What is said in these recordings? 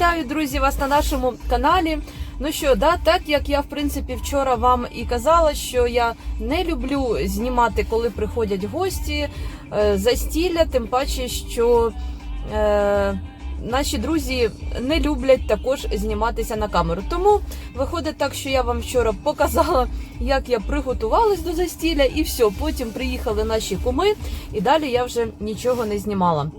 Вітаю, друзі, вас на нашому каналі. Ну що, да, так як я в принципі вчора вам і казала, що я не люблю знімати, коли приходять гості е, застілля, тим паче, що е, наші друзі не люблять також зніматися на камеру. Тому виходить так, що я вам вчора показала, як я приготувалась до застілля, і все. Потім приїхали наші куми, і далі я вже нічого не знімала.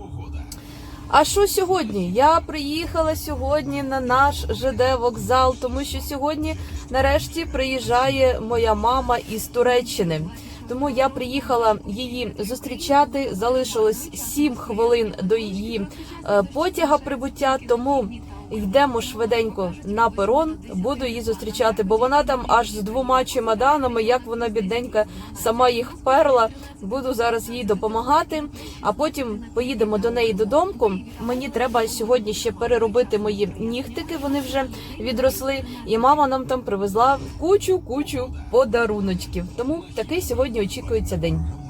А що сьогодні? Я приїхала сьогодні на наш ЖД вокзал, тому що сьогодні нарешті приїжджає моя мама із Туреччини. Тому я приїхала її зустрічати. Залишилось 7 хвилин до її е, потяга прибуття. Тому йдемо швиденько на перон. Буду її зустрічати, бо вона там аж з двома чемоданами, як вона бідненька сама їх вперла. Буду зараз їй допомагати. А потім поїдемо до неї додому. Мені треба сьогодні ще переробити мої нігтики. Вони вже відросли. І мама нам там привезла кучу кучу подаруночків. Тому такий сьогодні очікується день.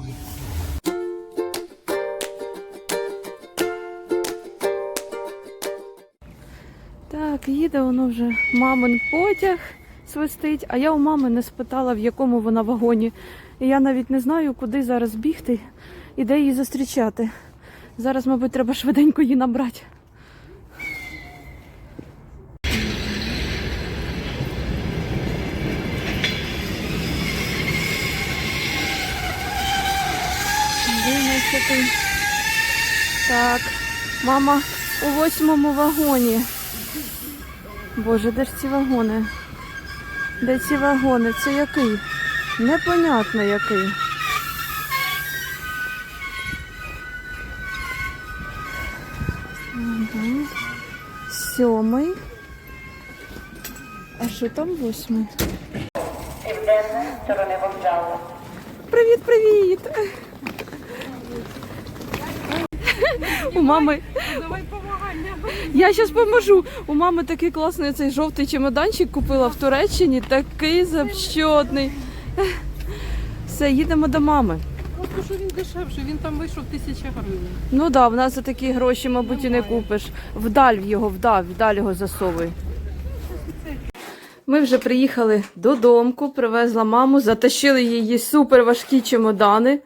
Так, їде воно вже мамин потяг свистить, а я у мами не спитала, в якому вона вагоні. І я навіть не знаю, куди зараз бігти і де її зустрічати. Зараз, мабуть, треба швиденько її набрати. Так, мама у восьмому вагоні. Боже, де ж ці вагони? Де ці вагони? Це який? Непонятно який. Сьомий. А що там восьмий? Південної сторони вокзалу. Привіт, привіт! У мами. Давай Я зараз поможу. У мами такий класний цей жовтий чемоданчик купила в Туреччині, такий завщотний. Все, їдемо до мами. Просто що він дешевший, він там вийшов тисяча гривень. Ну да, в нас за такі гроші, мабуть, і не купиш. Вдаль його, вдаль, вдаль його засовуй. Ми вже приїхали додому, привезла маму, затащили її супер важкі чемодани.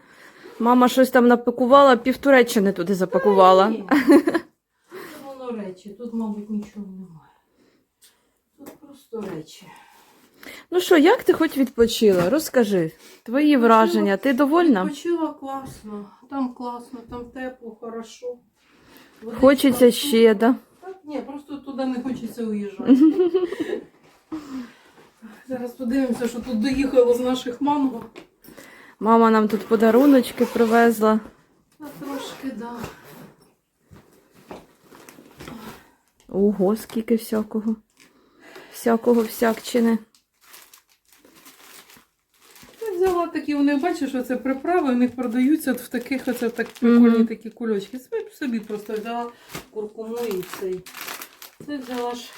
Мама щось там напакувала, півтуреччини туди запакувала. Речі, тут, мабуть, нічого немає. Тут просто речі. Ну що, як ти хоч відпочила? Розкажи. Твої враження. Ти довольна? Відпочила класно, там класно, там тепло, хорошо. Водичка Хочеться ще, да? Так, ні, просто туди не хочеться уїжджати. Зараз подивимося, що тут доїхало з наших манго. Мама нам тут подаруночки привезла. Трошки, да. Ого, скільки всякого. Всякого всякчини. Я взяла такі, вони бачиш, що це приправи, у них продаються от в таких оце так прикольні Мгм. такі кульочки. Собі, собі просто взяла куркуму і цей. Це взяла ж.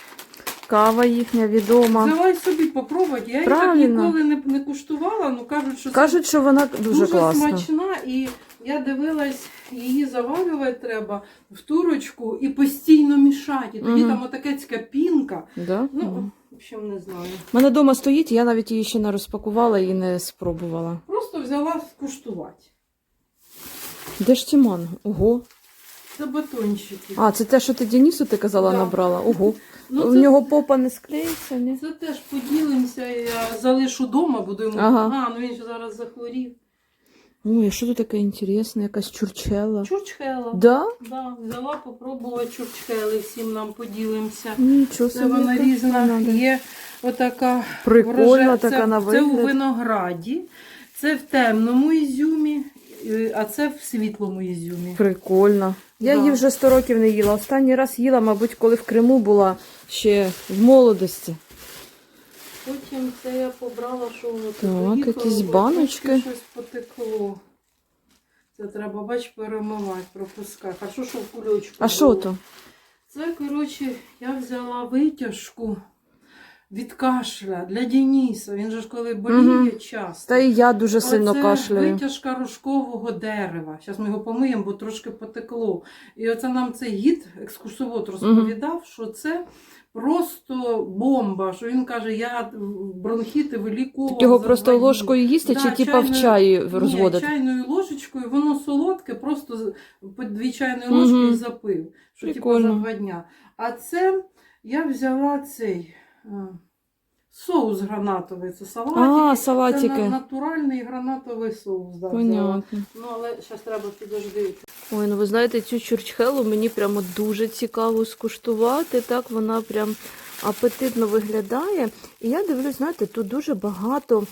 Кава їхня відома. Взяла й собі попробувати. Я її так ніколи не, не куштувала, ну кажуть, що Кажуть, що вона це дуже, класна. смачна. І я дивилась, її заварювати треба в турочку і постійно мішати. І тоді Мгм. там отакецька пінка. Да? Ну, Мгм. в общем, не знаю. У мене вдома стоїть, я навіть її ще не розпакувала і не спробувала. Просто взяла скуштувати. Де ж ці манго? Ого. Це батончики. А, це те, що ти Денису ти казала, Да. набрала. Ого. Ну, У це- нього попа не склеїться, ні? Це теж поділимося, я залишу вдома, буду йому. Ага. А, ну він же зараз захворів. Ой, що тут таке інтересне? Якась чурчела. Чурчхела. Да? Да, взяла попробувати чурчхели, всім нам поділимося. Нічого Це собі. вона різна. вона. Є отака Прикольна врожа- така це, на Це у вигляд. винограді, це в темному ізюмі, е, а це в світлому ізюмі. Прикольно. Я Да. її вже 100 років не їла. Останній раз їла, мабуть, коли в Криму була ще в молодості. Потім це я побрала, що воно Так, якісь баночки. Щось потекло. Це треба, бач, перемивати, пропускати. А що, що в кульочку? А що було? то? Це, коротше, я взяла витяжку від кашля для Дениса. Він же ж коли боліє Мгм. часто. Та і я дуже сильно Оце кашляю. витяжка рожкового дерева. Зараз ми його помиємо, бо трошки потекло. І оце нам цей гід, екскурсовод, розповідав, що це просто бомба. Що він каже, я бронхіти вилікував. Його просто ложкою їсти Да, чи типа в чаї розводити? Ні, чайною ложечкою, воно солодке, просто по дві чайної ложки і запив. Що типу за два дня. А це я взяла цей а, соус гранатовий, це салатики. А, Це салатики. на- натуральний гранатовий соус. Да, взяла. Понятно. Ну, але зараз треба підожди. Ой, ну ви знаєте, цю чурчхелу мені прямо дуже цікаво скуштувати. Так вона прям апетитно виглядає. І я дивлюсь, знаєте, тут дуже багато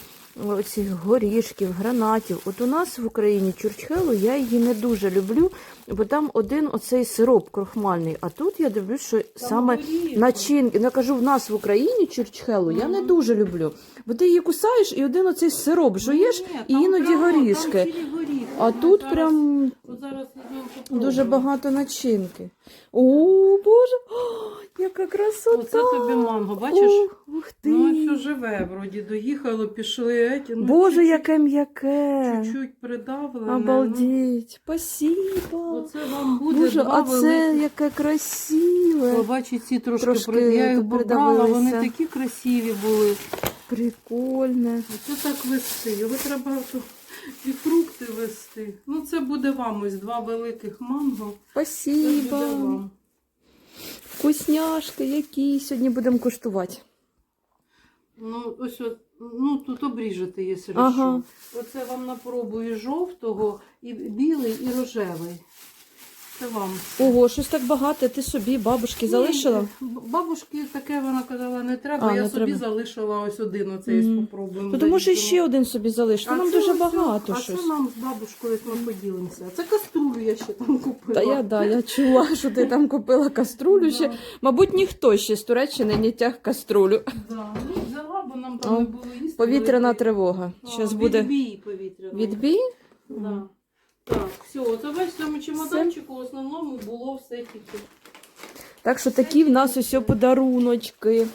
цих горішків, гранатів. От у нас в Україні чурчхелу я її не дуже люблю, бо там один оцей сироп крохмальний. А тут я дивлюсь, що саме начинки. Ну, я кажу, в нас в Україні чурчхелу я не дуже люблю. Бо ти її кусаєш і один оцей сироп жуєш, і іноді горішки. а тут прям зараз. Дуже багато начинки. О, Боже, О, яка красота! Оце тобі манго, бачиш? Ух, ух ти! Ну, ось живе, вроді доїхало, пішли. Ну, Боже, чуть-чуть- яке м'яке! Чуть-чуть придавлене. Обалдеть! Ну, Спасибо! Оце вам буде Боже, два а великих. це яке красиве! Побачить, ці трошки, Трошки при- я їх брала, придавилися. вони такі красиві були. Прикольне. Оце так вести. Його треба то і фрукти вести. Ну, це буде вам ось два великих манго. Це буде Спасибо! вам. Вкусняшки, які сьогодні будемо куштувати. Ну, ось от, ну тут обріжете, якщо Ага. що. Оце вам на пробу і жовтого, і білий, і рожевий. Це вам. Ого, щось так багато. Ти собі бабушки залишила? Ні, б- Бабушки таке вона казала, не треба. А, я не собі треба. залишила ось один оцей Мгм. попробуємо. Ну, то може ще один собі залишити. Нам дуже ось, багато а щось. це нам з бабушкою ми поділимося. Це каструлю я ще там купила. Та я да, я чула, що ти там купила каструлю ще. Мабуть, ніхто ще з Туреччини не тяг каструлю. да. Ну, взяла, бо нам там О. Повітряна тривога. А, буде Відбій повітряний. відбій. Да. Так, все, оце бачиш, в цьому чемоданчику в основному було все тільки. Так що такі в нас ось подаруночки.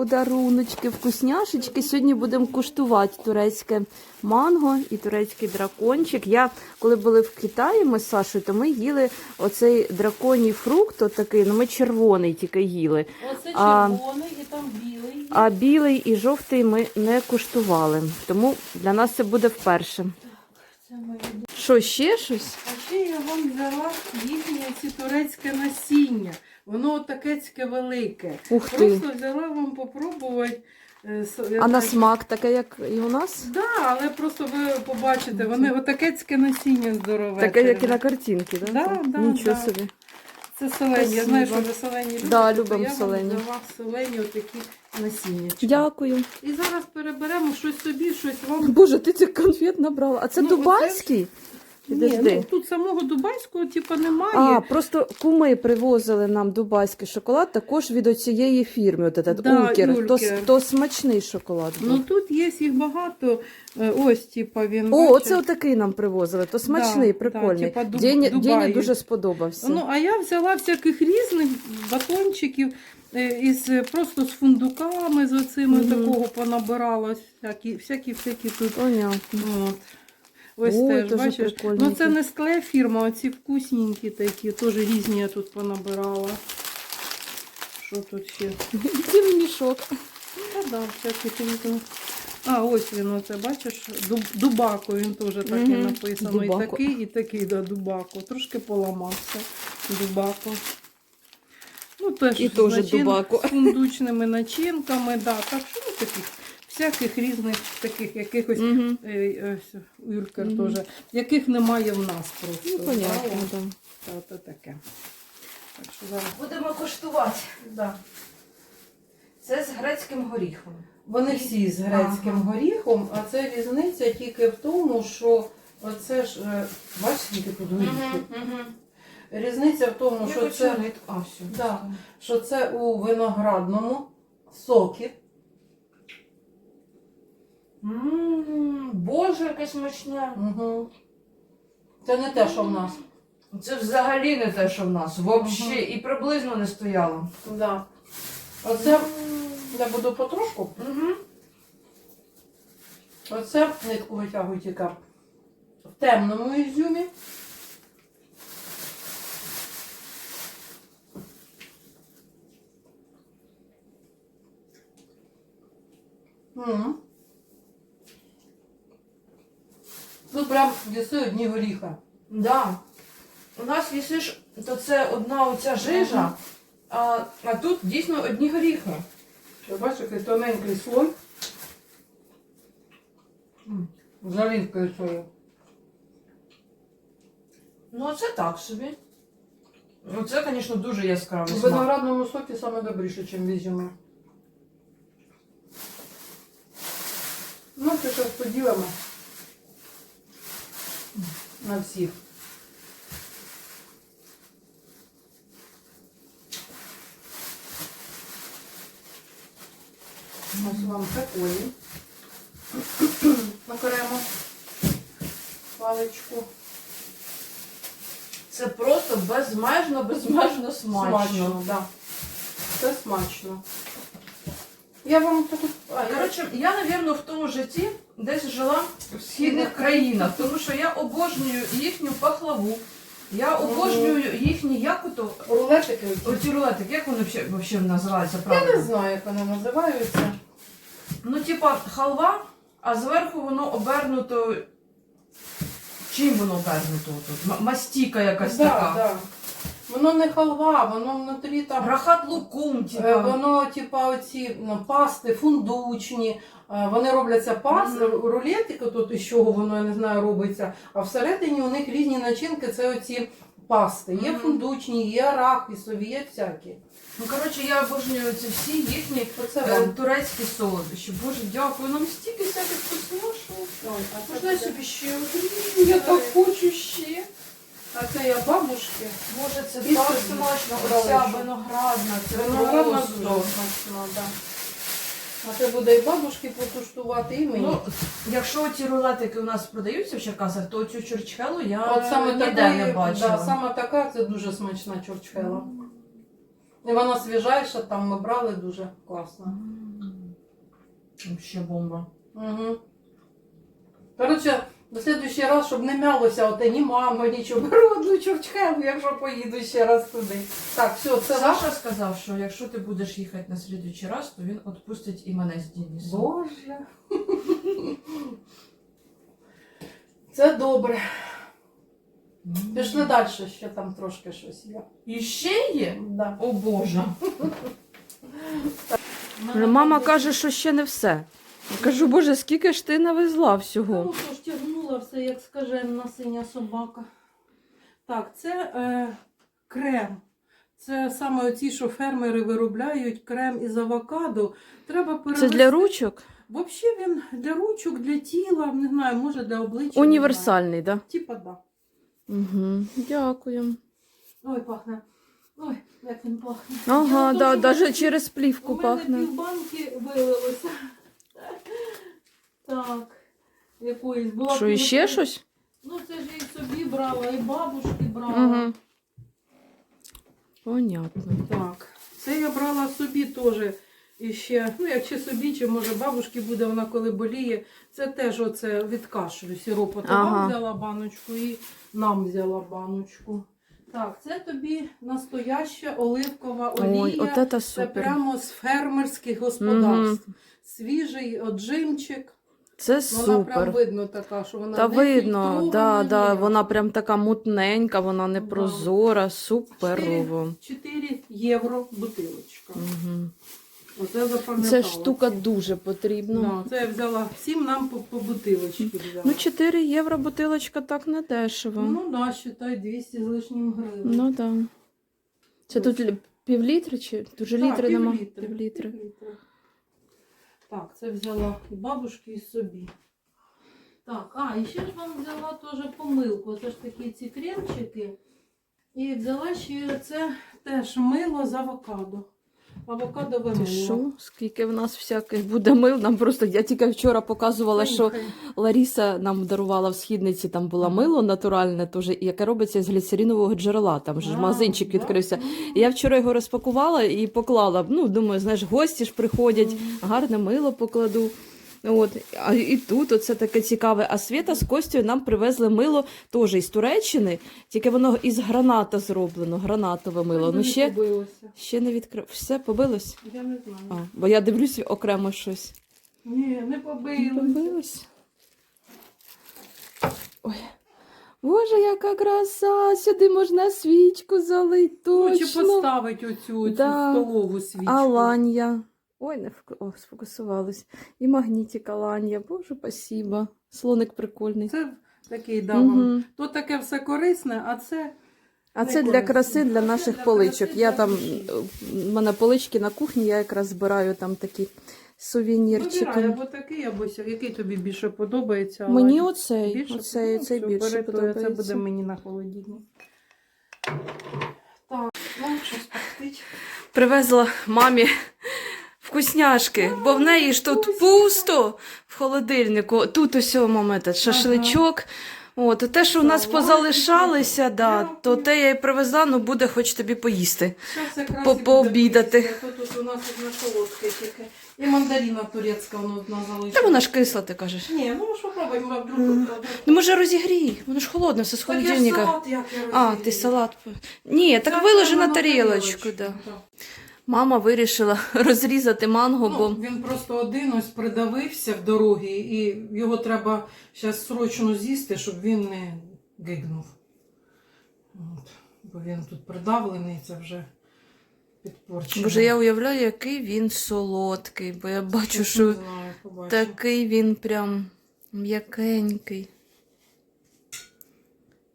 Подаруночки, вкусняшечки. Сьогодні будемо куштувати турецьке манго і турецький дракончик. Я коли були в Китаї, ми з Сашою, то ми їли оцей драконій фрукт, от такий, ну ми червоний тільки їли. Оце А- червоний і там білий. А білий і жовтий ми не куштували. Тому для нас це буде вперше. Це моє. Що, ще щось? А ще я вам взяла їхнє ці турецьке насіння. Воно такецьке велике. Ух ти. Просто взяла вам попробувати. е, я А на смак таке, як і у нас? Да, але просто ви побачите, вони отакецьке насіння здорове. Таке, як і на картинці, да? Да, да, Нічого да. собі. Це селені. Я знаю, що ви селені любите. Да, то любимо я селені. вам взяла селені отакі насіння. Дякую. І зараз переберемо щось собі, щось вам. Боже, ти цих конфет набрала. А це Ну, дубайський? Ні, ну, тут самого дубайського типу немає. А, просто куми привозили нам дубайський шоколад також від оцієї фірми. От этот Да, Улкер. То, то смачний шоколад. був. Ну тут є їх багато. Е, Ось, типа, він. О, бачиш. оце отакий нам привозили. То смачний, Да, прикольний. да, типа Дуб- Дені, Дені дуже сподобався. Ну, а я взяла всяких різних батончиків е, із е, просто з фундуками, з оцими Мгм. такого понабирала. Всякі, всякі, всякі тут. Понятно. От. Ось Ой, теж, бачиш. Ну це не скле фірма, оці вкусненькі такі, теж різні я тут понабирала. Що тут ще? Цілий мішок. Та да, різних. А, ось він, оце, бачиш, Дуб, Дубако, він теж так і написано. Дубако. І такий, і такий, да, Дубако. Трошки поламався. Дубако. Ну, теж І з теж начин- Дубако. З фундучними начинками, да. Так що ну, таких всяких різних таких якихось. Угу. е, Ось Юлькер Мгм. теж, яких немає в нас просто. Ну, понятно, да, да. от- Та, таке. Так що зараз. Будемо коштувати. Да. Це з грецьким горіхом. Вони всі з грецьким Ага. горіхом, а це різниця тільки в тому, що оце ж, е, бачиш, скільки тут горіхів? Різниця в тому, що це, А, все. Да. що це у виноградному сокі. М, Боже, яке смачне. Угу. Це не те, що в нас. Це взагалі не те, що в нас. Взагалі і приблизно не стояло. Да. Оце Я буду потрошку. Угу. Оце нитку витягую тільки в темному ізюмі. М. Тут прям їси одні горіха. Да. У нас їсиш, то це одна оця жижа, а, а тут дійсно одні горіхи. Ти бачиш, який тоненький слой. З олівкою своєю. Ну, це так собі. Ну, це, звісно, дуже яскравий В смак. виноградному сокі саме добріше, ніж в ізюмі. Ну, це зараз поділимо на всіх. Ось вам такої. Окремо паличку. Це просто безмежно, безмежно смачно. Смачно, да. Це смачно. Я вам таку. А, я Коротше, я, напевно, в тому житті десь жила в східних країнах, тому що я обожнюю їхню пахлаву. Я обожнюю їхні як ото рулетики. оці рулетики, як вони взагалі, взагалі називаються Я не знаю, як вони називаються. Ну, типа халва, а зверху воно обернуто. Чим воно обернуто тут? Мастіка якась да, така. Да. Воно не халва, воно внутрі там. Рахат лукум, е, типа. Воно, типа, оці ну, пасти фундучні. е, Вони робляться пас, рулетики, тут із чого воно, я не знаю, робиться. А всередині у них різні начинки, це оці пасти. Є Мгм. фундучні, є арахісові, є всякі. Ну, коротше, я обожнюю ці всі їхні Оце е, вам. турецькі солодощі. Боже, дякую, нам стільки всяких вкусняшок. Можна я собі ще? один? Я так хочу ще. А це я бабушки. Боже, це І так смачно. Оця ще. виноградна, це Виноградна просто. да. А це буде і бабушки потуштувати, і мені. Ну, якщо ці рулетики у нас продаються в Черкасах, то цю чурчхелу я От саме ніде такої, не бачила. Да, саме така, це дуже смачна чорчхела. І вона свіжайша, там ми брали дуже класно. Ще бомба. Угу. Коротше, до слідуючий раз, щоб не мялося оте ні мама, нічого. Беру одну чорчхелу, якщо поїду ще раз туди. Так, все, це ваш. Саша сказав, що якщо ти будеш їхати на слідуючий раз, то він відпустить і мене з Денисом. Боже. Це добре. Пішли далі, ще там трошки щось є. І ще є? Да. О Боже. Мама каже, що ще не все. Я кажу, Боже, скільки ж ти навезла всього? Ну, ж тягнула все, як скажена синя собака. Так, це е, крем. Це саме оці, що фермери виробляють крем із авокадо. Треба Це для ручок? Взагалі він для ручок, для тіла, не знаю, може для обличчя. Універсальний, так? знаю. Типа, да. Да? Угу. Дякую. Ой, пахне. Ой, як він пахне. Ага, да, навіть через плівку У мене пахне. півбанки вилилося. Так. Якоїсь була Що, іще щось? Ну, це ж і собі брала, і бабушки брала. Угу. Понятно. Так. Це я брала собі теж. І ще, ну, як чи собі, чи може бабушки буде, вона коли боліє. Це теж оце від кашлю. Сироп От Ага. вам взяла баночку і нам взяла баночку. Так, це тобі настояща оливкова олія. Ой, от це Це супер. прямо з фермерських господарств. Свіжий отжимчик. Це Вона прям видно така, що вона Та не видно, да, да, вона прям така мутненька, вона не Да. прозора, суперово. 4 євро бутилочка. Угу. Оце запам'ятала. Ця штука дуже потрібна. Да, це я взяла всім нам по, по бутилочці взяла. Ну, 4 євро бутилочка так не дешево. Ну да, считай 200 з лишнім гривень. Ну так. Да. Це тут лі- півлітри чи тут же Так, літри нема? півлітри, Півлітри. Так, це взяла і бабушки, і собі. Так, а, і ще ж вам взяла теж помилку. Це ж такі ці кремчики. І взяла ще це теж мило з авокадо. Авокадове Ти що? Скільки в нас всяких буде мил? Нам просто я тільки вчора показувала, що. Ларіса нам дарувала в східниці, там було мило натуральне, теж, яке робиться з гліцеринового джерела. Там же ж магазинчик відкрився. І я вчора його розпакувала і поклала. Ну, думаю, знаєш, гості ж приходять, гарне мило покладу. От, а і тут оце таке цікаве. А Свята з Костю нам привезли мило теж із Туреччини, тільки воно із граната зроблено, гранатове мило. Ну ще, побилося. ще не відкрив. Все побилось? Я не знаю. А, бо я дивлюсь окремо щось. Ні, не Не побилось. Ой. Боже, яка краса! Сюди можна свічку залить, Хоче точно. поставити оцю, оцю Да. столову свічку. Аланья. Ой, не вк... О. І магнітик Аланья. Боже, спасибо. Слоник прикольний. Це такий да. Угу. То таке все корисне, а це А це для краси, для наших для поличок. краси, Я для там, в мене полички на кухні, я якраз збираю там такі сувенірчики. вибирай або такий, або. Який тобі більше подобається? Мені оцей, Більше? оцей, Ну, оцей все, більше бери подобається. Це буде мені на холодильник. Так, ну щось пахтить. Привезла мамі вкусняшки, бо в неї ж тут пусто в холодильнику. Тут ось мама шашличок. От, те, що в нас Салатики. позалишалися, да, то те я й привезла, ну буде хоч тобі поїсти. По- пообідати. Тут у нас одна солодка тільки. І мандарина турецька воно одна. Та вона ж кисла, ти кажеш. Ні, ну що попробуємо, а вдруг... Ну може розігрій, воно ж холодне, все з Так я ж холодильника. салат як я А, ти салат. по- Ні, так виложи на тарілочку. Да. Мама вирішила розрізати манго, Ну, бо він просто один ось придавився в дорогі, і його треба зараз срочно з'їсти, щоб він не гигнув. От. Бо він тут придавлений, це вже підпорчено. Боже, я уявляю, який він солодкий, бо я бачу, що знаю, такий він прям м'якенький.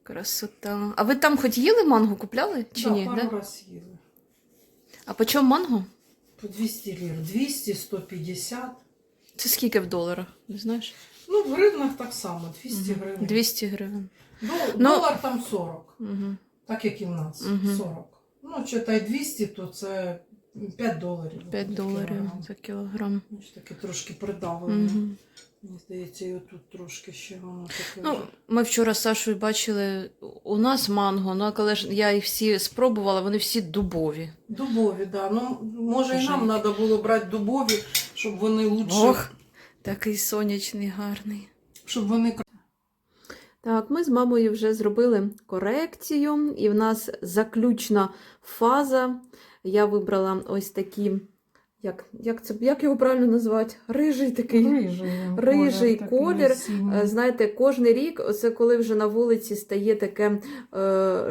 Красота. А ви там хоч їли манго купляли чи да, ні? пару Да? раз їли. А по чому манго? По 200 лір. 200, 150. Це скільки в доларах? Не знаєш? Ну, в гривнах так само, 200 Мгм. гривень. 200 гривень. Дол- Ну- Долар там 40, Угу. так як і в нас. Мгм. 40. Ну, читай 200, то це 5 доларів. 5 доларів за кілограм. Таке трошки придавлено. Угу. Мені здається, і отут трошки ще воно таке. Ну, ми вчора з Сашою бачили у нас манго, ну, коли ж я їх всі спробувала, вони всі дубові. Дубові, да. Ну, може, і нам треба було брати дубові, щоб вони лучше, Ох, такий сонячний, гарний. щоб вони Так, ми з мамою вже зробили корекцію, і в нас заключна фаза. Я вибрала ось такі, як, як, це, як його правильно назвати? Рижий такий. рижий, Рижий такий колір, осінній. Е, Знаєте, кожен рік, оце коли вже на вулиці стає таке е,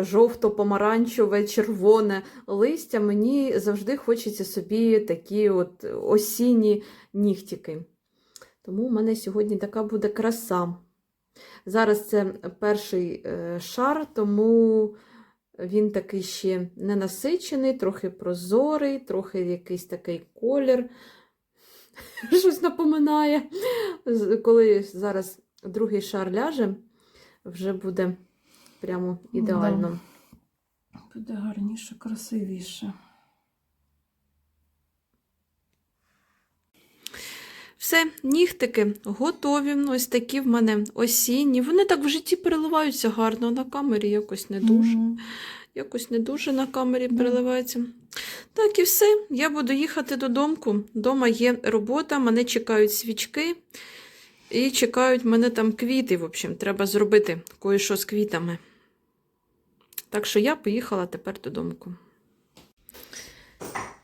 жовто-помаранчеве, червоне листя, мені завжди хочеться собі такі от осінні нігтіки. Тому в мене сьогодні така буде краса. Зараз це перший е, шар, тому він такий ще ненасичений, трохи прозорий, трохи якийсь такий колір. Щось напоминає. Коли зараз другий шар ляже, вже буде прямо ідеально. Буде гарніше, красивіше. Все, нігтики готові. Ось такі в мене осінні. Вони так в житті переливаються гарно, на камері якось не дуже. Мгм. Якось не дуже на камері Да. переливається. Так і все. Я буду їхати додому. Дома є робота, мене чекають свічки і чекають мене там квіти. В общем, треба зробити кое-що з квітами. Так що я поїхала тепер додому.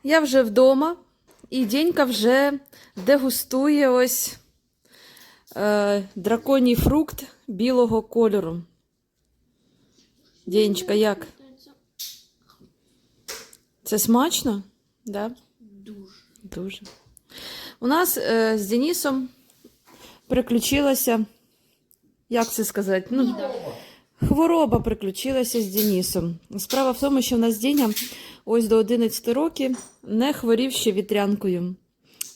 Я вже вдома, і Дєнька вже дегустує ось е, драконій фрукт білого кольору. Дєнечка, як? Це смачно? Да? Дуже. Дуже. У нас е, з Денисом приключилася, як це сказати? Ну, хвороба приключилася з Денисом. Справа в тому, що в нас Деня ось до 11 років не хворів ще вітрянкою.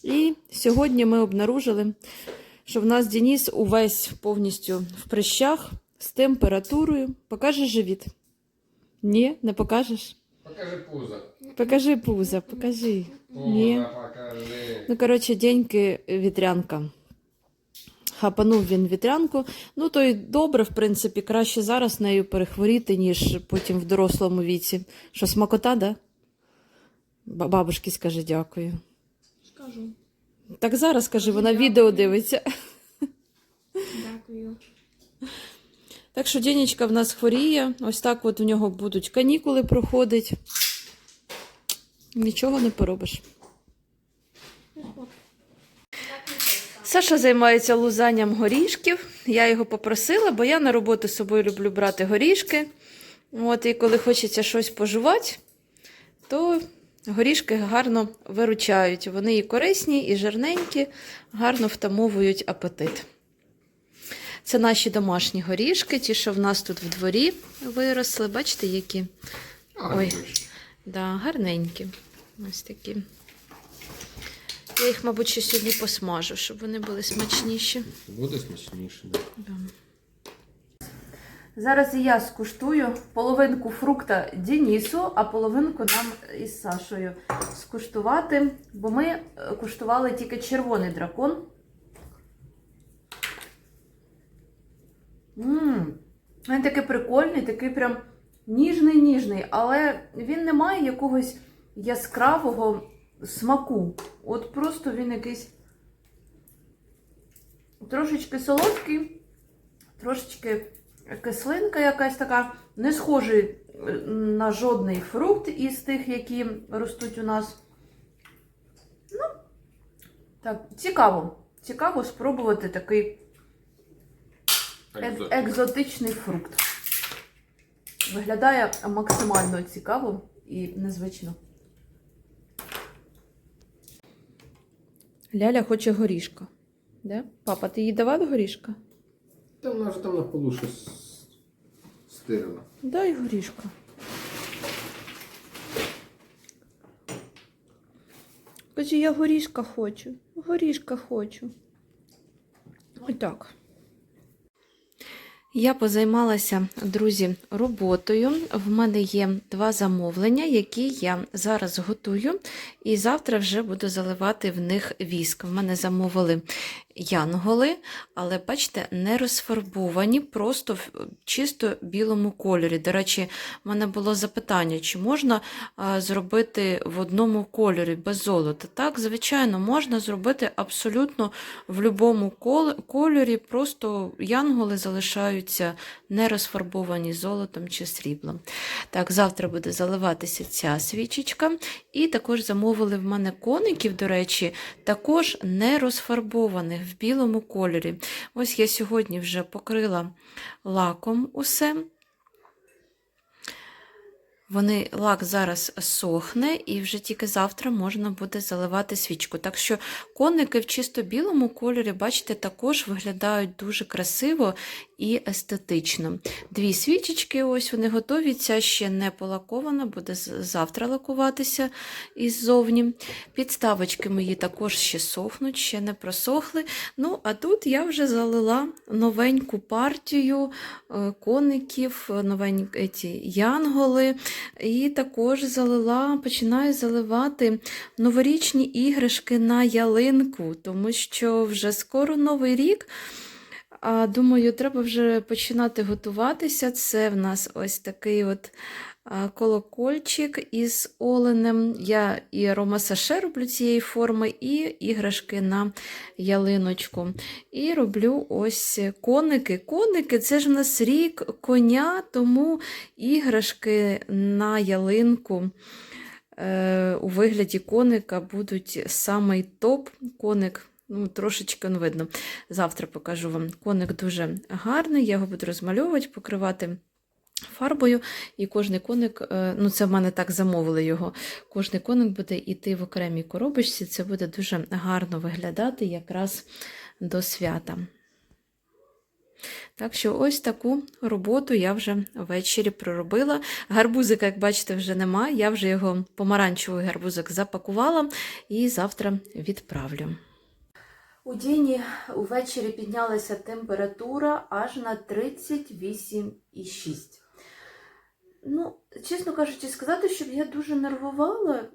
І сьогодні ми обнаружили, що в нас Денис увесь повністю в прищах з температурою. Покажеш живіт? Ні, не покажеш? Покажи пузо. Покажи пузо, покажи. Ні. Ну, коротше, деньки вітрянка. Хапанув він вітрянку. Ну, то й добре, в принципі, краще зараз нею перехворіти, ніж потім в дорослому віці. Що, смакота, да? Бабушки скаже дякую. Скажу. Так зараз скажи, вона Дякую. відео дивиться. Дякую. Так що Дінічка в нас хворіє. Ось так от у нього будуть канікули проходить. Нічого не поробиш. Саша займається лузанням горішків. Я його попросила, бо я на роботу з собою люблю брати горішки. От, і коли хочеться щось пожувати, то горішки гарно виручають. Вони і корисні, і жирненькі, гарно втамовують апетит. Це наші домашні горішки, ті, що в нас тут в дворі виросли. Бачите, які? Ой. Да, гарненькі. Ось такі. Я їх, мабуть, ще сьогодні посмажу, щоб вони були смачніші. Буде смачніше. Да. Да. Зараз я скуштую половинку фрукта Дінісу, а половинку нам із Сашою скуштувати, бо ми е, куштували тільки червоний дракон. Мм, він такий прикольний, такий прям ніжний-ніжний, але він не має якогось яскравого смаку. От просто він якийсь трошечки солодкий, трошечки кислинка якась така, не схожий е, на жодний фрукт із тих, які ростуть у нас. Ну, так, цікаво. Цікаво спробувати такий ек- екзотичний фрукт. Виглядає максимально цікаво і незвично. Ляля хоче горішка. Да? Папа, ти їй давав горішка? Та вона ж там на полу щось стирила. Дай горішка. Каже, я горішка хочу. Горішка хочу. Отак. Я позаймалася, друзі, роботою. В мене є два замовлення, які я зараз готую, і завтра вже буду заливати в них віск. В мене замовили янголи, але бачите, не розфарбовані, просто в чисто білому кольорі. До речі, в мене було запитання, чи можна а, зробити в одному кольорі без золота. Так, звичайно, можна зробити абсолютно в будь-якому кольорі, просто янголи залишаються не розфарбовані золотом чи сріблом. Так, завтра буде заливатися ця свічечка. І також замовили в мене коників, до речі, також не розфарбованих в білому кольорі. Ось я сьогодні вже покрила лаком усе. Вони лак зараз сохне, і вже тільки завтра можна буде заливати свічку. Так що коники в чисто білому кольорі, бачите, також виглядають дуже красиво і естетично. Дві свічечки, ось вони готові. Ця ще не полакована, буде завтра лакуватися іззовні. Підставочки мої також ще сохнуть, ще не просохли. Ну, а тут я вже залила новеньку партію е, коників, новенькі ці янголи. І також залила, починаю заливати новорічні іграшки на ялинку, тому що вже скоро новий рік. А думаю, треба вже починати готуватися. Це в нас ось такий от колокольчик із оленем. Я і ромасаше роблю цієї форми, і іграшки на ялиночку. І роблю ось коники. Коники це ж в нас рік коня, тому іграшки на ялинку. е, У вигляді коника будуть самий топ коник. Ну, трошечки ну, видно. Завтра покажу вам. Коник дуже гарний, я його буду розмальовувати, покривати фарбою. І кожний коник, е, ну це в мене так замовили його. Кожний коник буде йти в окремій коробочці. Це буде дуже гарно виглядати якраз до свята. Так що ось таку роботу я вже ввечері проробила. Гарбузика, як бачите, вже немає. Я вже його помаранчевий гарбузик запакувала і завтра відправлю. У Діні увечері піднялася температура аж на 38,6. Ну, чесно кажучи, сказати, щоб я дуже нервувала,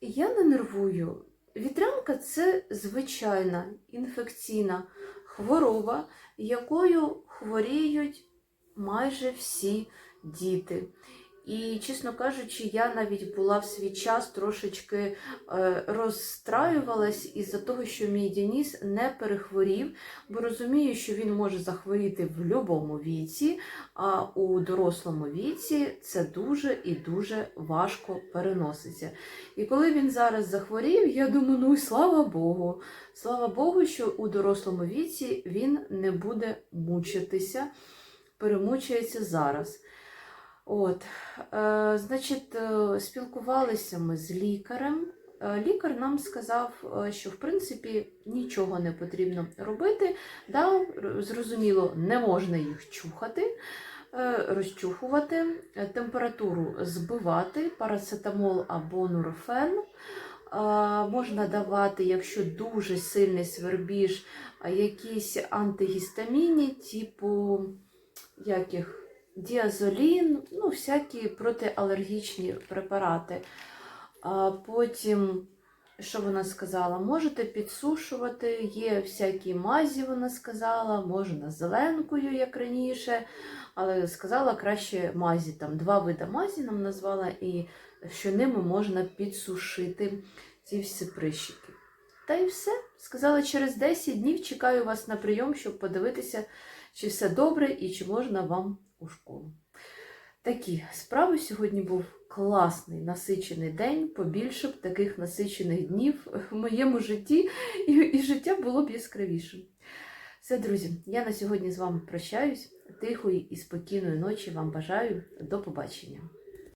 я не нервую. Вітрянка це звичайна інфекційна хвороба, якою хворіють майже всі діти. І, чесно кажучи, я навіть була в свій час трошечки е, розстраювалась із-за того, що мій Дініс не перехворів, бо розумію, що він може захворіти в будь-якому віці, а у дорослому віці це дуже і дуже важко переноситься. І коли він зараз захворів, я думаю, ну і слава Богу. Слава Богу, що у дорослому віці він не буде мучитися, перемучується зараз. От, е, е, спілкувалися ми з лікарем. Е, Лікар нам сказав, е, що в принципі нічого не потрібно робити. Да, зрозуміло, не можна їх чухати, розчухувати, температуру збивати, парацетамол або нурофен. Можна давати, якщо дуже сильний свербіж, якісь антигістаміні, типу яких діазолін, ну, всякі протиалергічні препарати. А потім, що вона сказала, можете підсушувати, є всякі мазі, вона сказала, можна зеленкою, як раніше, але сказала краще мазі. Там два види мазі нам назвала, і що ними можна підсушити ці всі прищики. Та й все. Сказала, через 10 днів чекаю вас на прийом, щоб подивитися, чи все добре і чи можна вам у школу. Такі справи сьогодні був класний насичений день. Побільше б таких насичених днів в моєму житті, і, і життя було б яскравішим. Все, друзі, я на сьогодні з вами прощаюсь. Тихої і спокійної ночі вам бажаю. До побачення.